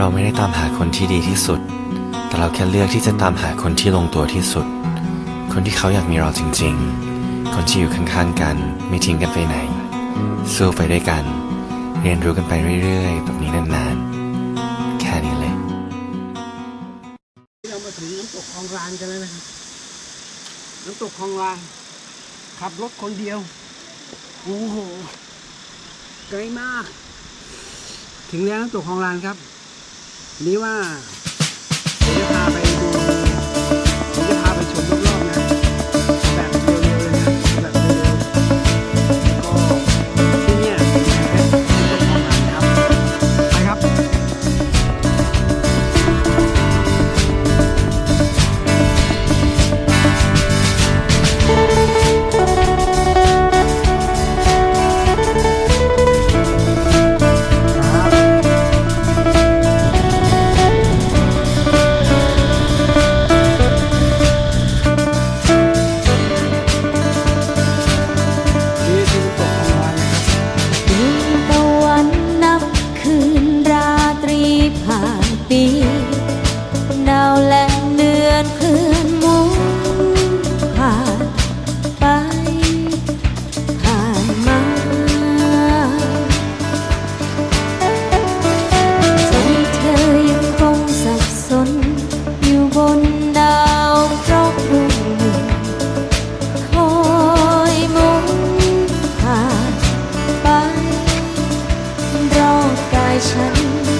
เราไม่ได้ตามหาคนที่ดีที่สุด แต่เราแค่เลือกที่จะตามหาคนที่ลงตัวที่สุด คนที่เขาอยากมีเราจริง ๆ คนที่อยู่ข้างๆกัน ไม่ทิ้งกันไปไหน สู้ไปด้วยกัน เรียนรู้กันไปเรื่อยๆ แบบนี้นานๆ แค่นี้เลยเรามาถึงน้ำตกคลองลานกันแล้วนะน้ำตกคลองลานขับรถคนเดียวโอ้โหไกลมาก ถึงแล้วน้ำตกคลองลานครับ มี ฉัน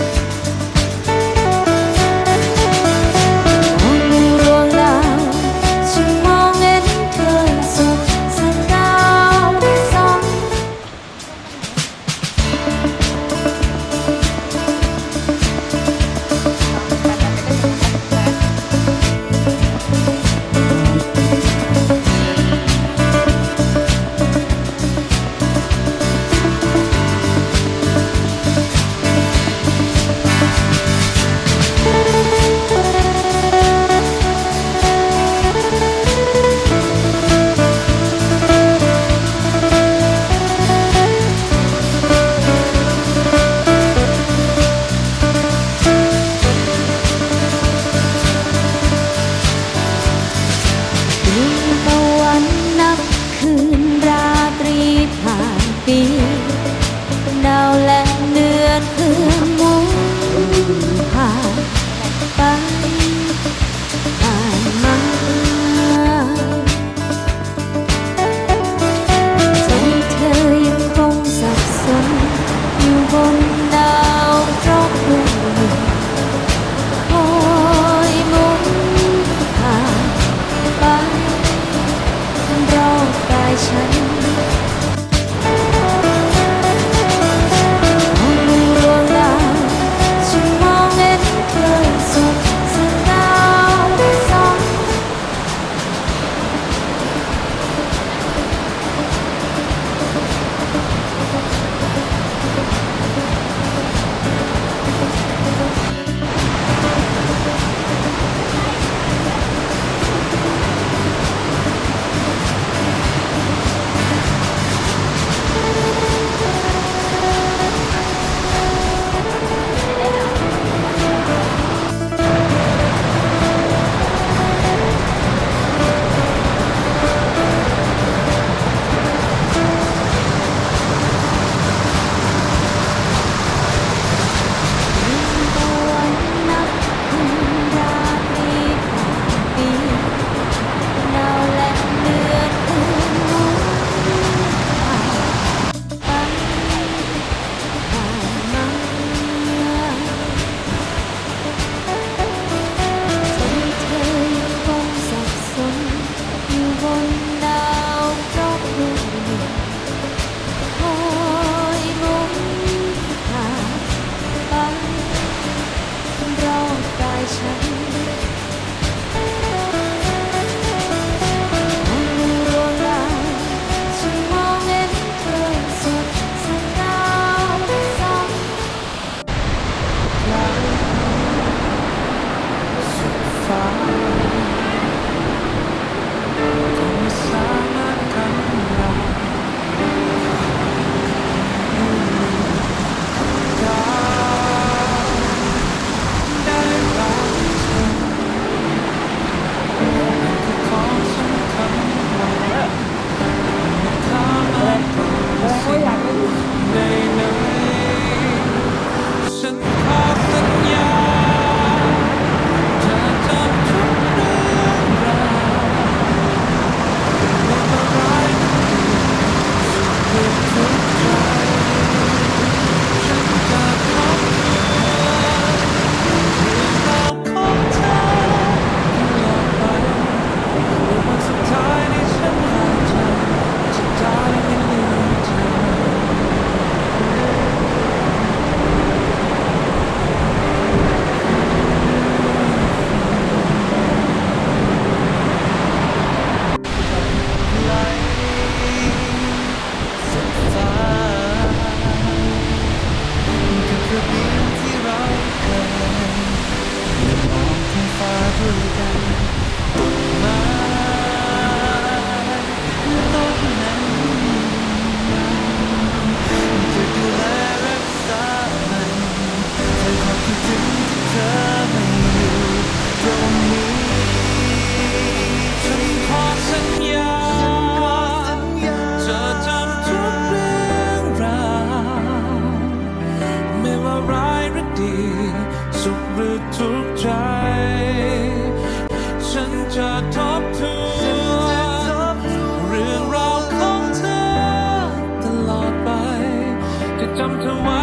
I'm sorry. ไม่ว่าร้ายหรือดี สุขหรือทุกข์ใจ ฉันจะทบทวนเรื่องราวของเธอตลอดไปจะจำเธอไว้